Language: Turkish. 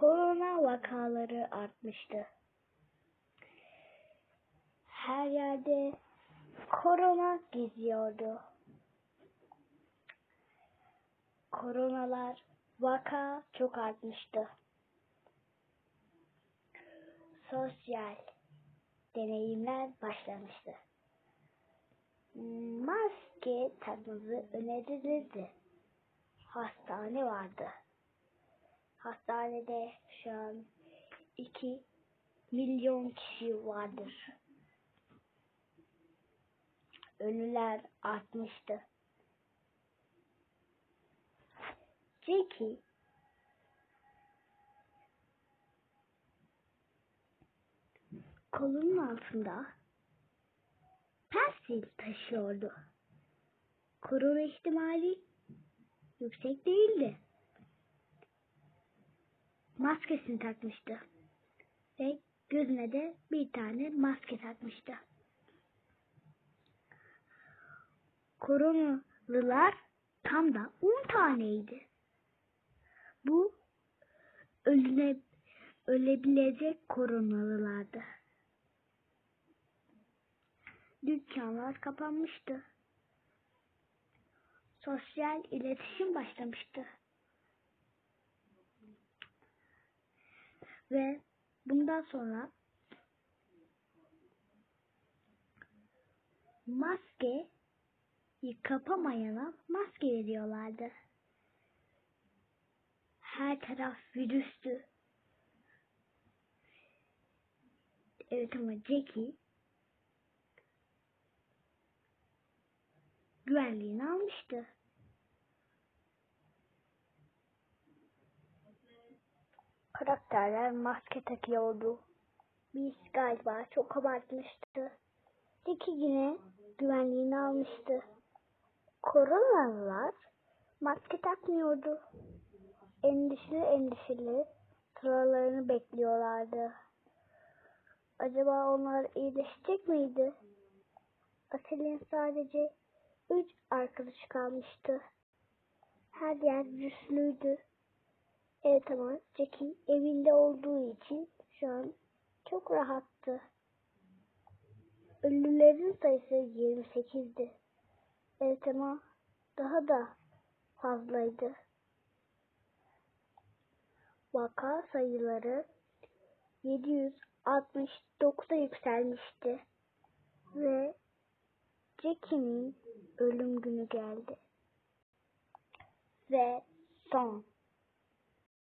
korona vakaları artmıştı. Her yerde korona geziyordu. Koronalar vaka çok artmıştı. Sosyal deneyimler başlamıştı. Maske takmanızı önerilirdi. Hastane vardı. Hastanede şu an 2 milyon kişi vardır. Ölüler artmıştı. Jackie kolunun altında pensil taşıyordu. Korona ihtimali yüksek değildi. Maskesini takmıştı. Ve gözüne de bir tane maske takmıştı. Koronalılar tam da 10 taneydi. Bu ölüne ölebilecek koronalılardı. Dükkanlar kapanmıştı. Sosyal iletişim başlamıştı. Ve bundan sonra maske kapamayana maske veriyorlardı. Her taraf virüstü. Evet ama Jackie güvenliğini almıştı. Karakterler maske takıyordu. Biz galiba çok abartmıştı. Jackie yine güvenliğini almıştı. Koronalılar maske takmıyordu. Endişeli endişeli sıralarını bekliyorlardı. Acaba onlar iyileşecek miydi? Asil'in sadece üç arkadaşı kalmıştı. Her yer virüslüydü. Evet ama Jackie evinde olduğu için şu an çok rahattı. Ölülerin sayısı 28'di. Evet ama daha da fazlaydı. Vaka sayıları 769'a yükselmişti. Ve Jackie'nin ölüm günü geldi. Ve son.